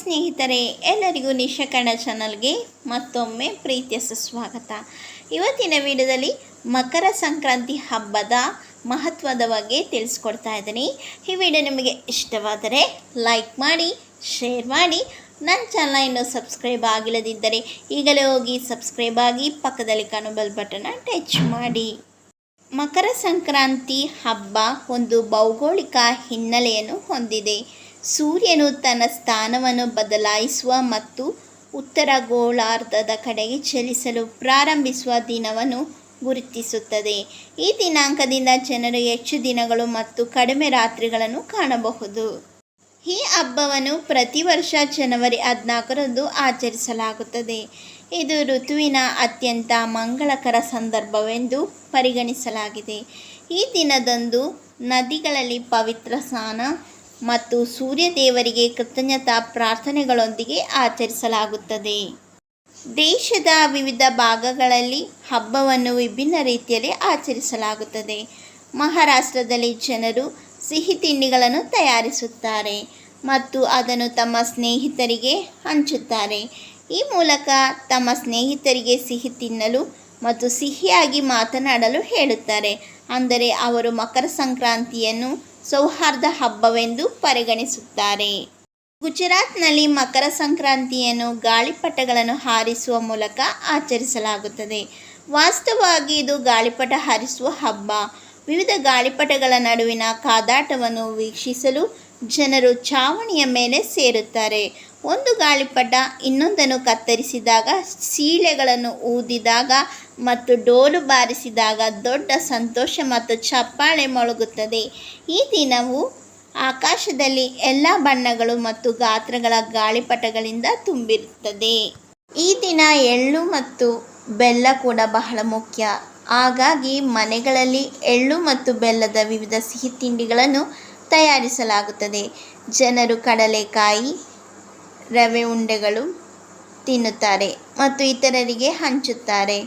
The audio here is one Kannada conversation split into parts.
ಸ್ನೇಹಿತರೆ, ಎಲ್ಲರಿಗೂ ನಿಶಕರಣ ಚಾನಲ್ಗೆ ಮತ್ತೊಮ್ಮೆ ಪ್ರೀತಿಯ ಸುಸ್ವಾಗತ. ಇವತ್ತಿನ ವಿಡಿಯೋದಲ್ಲಿ ಮಕರ ಸಂಕ್ರಾಂತಿ ಹಬ್ಬದ ಮಹತ್ವದ ಬಗ್ಗೆ ತಿಳಿಸ್ಕೊಡ್ತಾ ಇದ್ದೀನಿ. ಈ ವಿಡಿಯೋ ನಿಮಗೆ ಇಷ್ಟವಾದರೆ ಲೈಕ್ ಮಾಡಿ, ಶೇರ್ ಮಾಡಿ. ನನ್ನ ಚಾನಲ್ ಇನ್ನೂ ಸಬ್ಸ್ಕ್ರೈಬ್ ಆಗಿಲ್ಲದಿದ್ದರೆ ಈಗಲೇ ಹೋಗಿ ಸಬ್ಸ್ಕ್ರೈಬ್ ಆಗಿ ಪಕ್ಕದಲ್ಲಿ ಕಾಣೋ ಬೆಲ್ ಬಟನ್ನ ಟಚ್ ಮಾಡಿ. ಮಕರ ಸಂಕ್ರಾಂತಿ ಹಬ್ಬ ಒಂದು ಭೌಗೋಳಿಕ ಹಿನ್ನೆಲೆಯನ್ನು ಹೊಂದಿದೆ. ಸೂರ್ಯನು ತನ್ನ ಸ್ಥಾನವನ್ನು ಬದಲಾಯಿಸುವ ಮತ್ತು ಉತ್ತರ ಗೋಳಾರ್ಧದ ಕಡೆಗೆ ಚಲಿಸಲು ಪ್ರಾರಂಭಿಸುವ ದಿನವನ್ನು ಗುರುತಿಸುತ್ತದೆ. ಈ ದಿನಾಂಕದಿಂದ ಜನರು ಹೆಚ್ಚು ದಿನಗಳು ಮತ್ತು ಕಡಿಮೆ ರಾತ್ರಿಗಳನ್ನು ಕಾಣಬಹುದು. ಈ ಹಬ್ಬವನ್ನು ಪ್ರತಿ ವರ್ಷ ಜನವರಿ ಹದಿನಾಲ್ಕರಂದು ಆಚರಿಸಲಾಗುತ್ತದೆ. ಇದು ಋತುವಿನ ಅತ್ಯಂತ ಮಂಗಳಕರ ಸಂದರ್ಭವೆಂದು ಪರಿಗಣಿಸಲಾಗಿದೆ. ಈ ದಿನದಂದು ನದಿಗಳಲ್ಲಿ ಪವಿತ್ರ ಸ್ನಾನ ಮತ್ತು ಸೂರ್ಯ ದೇವರಿಗೆ ಕೃತಜ್ಞತಾ ಪ್ರಾರ್ಥನೆಗಳೊಂದಿಗೆ ಆಚರಿಸಲಾಗುತ್ತದೆ. ದೇಶದ ವಿವಿಧ ಭಾಗಗಳಲ್ಲಿ ಹಬ್ಬವನ್ನು ವಿಭಿನ್ನ ರೀತಿಯಲ್ಲಿ ಆಚರಿಸಲಾಗುತ್ತದೆ. ಮಹಾರಾಷ್ಟ್ರದಲ್ಲಿ ಜನರು ಸಿಹಿ ತಿಂಡಿಗಳನ್ನು ತಯಾರಿಸುತ್ತಾರೆ ಮತ್ತು ಅದನ್ನು ತಮ್ಮ ಸ್ನೇಹಿತರಿಗೆ ಹಂಚುತ್ತಾರೆ. ಈ ಮೂಲಕ ತಮ್ಮ ಸ್ನೇಹಿತರಿಗೆ ಸಿಹಿ ತಿನ್ನಲು ಮತ್ತು ಸಿಹಿಯಾಗಿ ಮಾತನಾಡಲು ಹೇಳುತ್ತಾರೆ. ಅಂದರೆ ಅವರು ಮಕರ ಸಂಕ್ರಾಂತಿಯನ್ನು ಸೌಹಾರ್ದ ಹಬ್ಬವೆಂದು ಪರಿಗಣಿಸುತ್ತಾರೆ. ಗುಜರಾತ್ನಲ್ಲಿ ಮಕರ ಸಂಕ್ರಾಂತಿಯನ್ನು ಗಾಳಿಪಟಗಳನ್ನು ಹಾರಿಸುವ ಮೂಲಕ ಆಚರಿಸಲಾಗುತ್ತದೆ. ವಾಸ್ತವವಾಗಿ ಇದು ಗಾಳಿಪಟ ಹಾರಿಸುವ ಹಬ್ಬ. ವಿವಿಧ ಗಾಳಿಪಟಗಳ ನಡುವಿನ ಕಾದಾಟವನ್ನು ವೀಕ್ಷಿಸಲು ಜನರು ಚಾವಣಿಯ ಮೇಲೆ ಸೇರುತ್ತಾರೆ. ಒಂದು ಗಾಳಿಪಟ ಇನ್ನೊಂದನ್ನು ಕತ್ತರಿಸಿದಾಗ, ಸೀಳೆಗಳನ್ನು ಊದಿದಾಗ ಮತ್ತು ಡೋಲು ಬಾರಿಸಿದಾಗ ದೊಡ್ಡ ಸಂತೋಷ ಮತ್ತು ಚಪ್ಪಾಳೆ ಮೊಳಗುತ್ತದೆ. ಈ ದಿನವು ಆಕಾಶದಲ್ಲಿ ಎಲ್ಲ ಬಣ್ಣಗಳು ಮತ್ತು ಗಾತ್ರಗಳ ಗಾಳಿಪಟಗಳಿಂದ ತುಂಬಿರುತ್ತದೆ. ಈ ದಿನ ಎಳ್ಳು ಮತ್ತು ಬೆಲ್ಲ ಕೂಡ ಬಹಳ ಮುಖ್ಯ. ಹಾಗಾಗಿ ಮನೆಗಳಲ್ಲಿ ಎಳ್ಳು ಮತ್ತು ಬೆಲ್ಲದ ವಿವಿಧ ಸಿಹಿ ತಿಂಡಿಗಳನ್ನು ತಯಾರಿಸಲಾಗುತ್ತದೆ. ಜನರು ಕಡಲೆಕಾಯಿ, ರವೆ ಉಂಡೆಗಳು ತಿನ್ನುತ್ತಾರೆ ಮತ್ತು ಇತರರಿಗೆ ಹಂಚುತ್ತಾರೆ.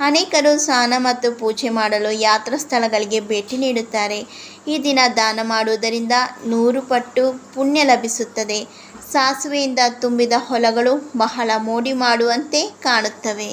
ಅನೇಕರು ಸ್ನಾನ ಮತ್ತು ಪೂಜೆ ಮಾಡಲು ಯಾತ್ರಾ ಸ್ಥಳಗಳಿಗೆ ಭೇಟಿ ನೀಡುತ್ತಾರೆ. ಈ ದಿನ ದಾನ ಮಾಡುವುದರಿಂದ ನೂರು ಪಟ್ಟು ಪುಣ್ಯ ಲಭಿಸುತ್ತದೆ. ಸಾಸಿವೆಯಿಂದ ತುಂಬಿದ ಹೊಲಗಳು ಬಹಳ ಮೋಡಿ ಮಾಡುವಂತೆ ಕಾಣುತ್ತವೆ.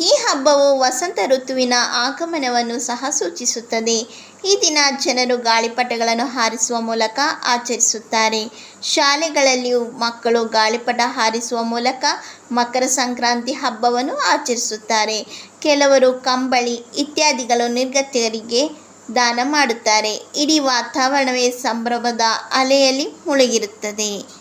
ಈ ಹಬ್ಬವು ವಸಂತ ಋತುವಿನ ಆಗಮನವನ್ನು ಸಹ ಸೂಚಿಸುತ್ತದೆ. ಈ ದಿನ ಜನರು ಗಾಳಿಪಟಗಳನ್ನು ಹಾರಿಸುವ ಮೂಲಕ ಆಚರಿಸುತ್ತಾರೆ. ಶಾಲೆಗಳಲ್ಲಿಯೂ ಮಕ್ಕಳು ಗಾಳಿಪಟ ಹಾರಿಸುವ ಮೂಲಕ ಮಕರ ಸಂಕ್ರಾಂತಿ ಹಬ್ಬವನ್ನು ಆಚರಿಸುತ್ತಾರೆ. ಕೆಲವರು ಕಂಬಳಿ ಇತ್ಯಾದಿಗಳು ನಿರ್ಗತಿಯರಿಗೆ ದಾನ ಮಾಡುತ್ತಾರೆ. ಇಡೀ ವಾತಾವರಣವೇ ಸಂಭ್ರಮದ ಅಲೆಯಲ್ಲಿ ಮುಳುಗಿರುತ್ತದೆ.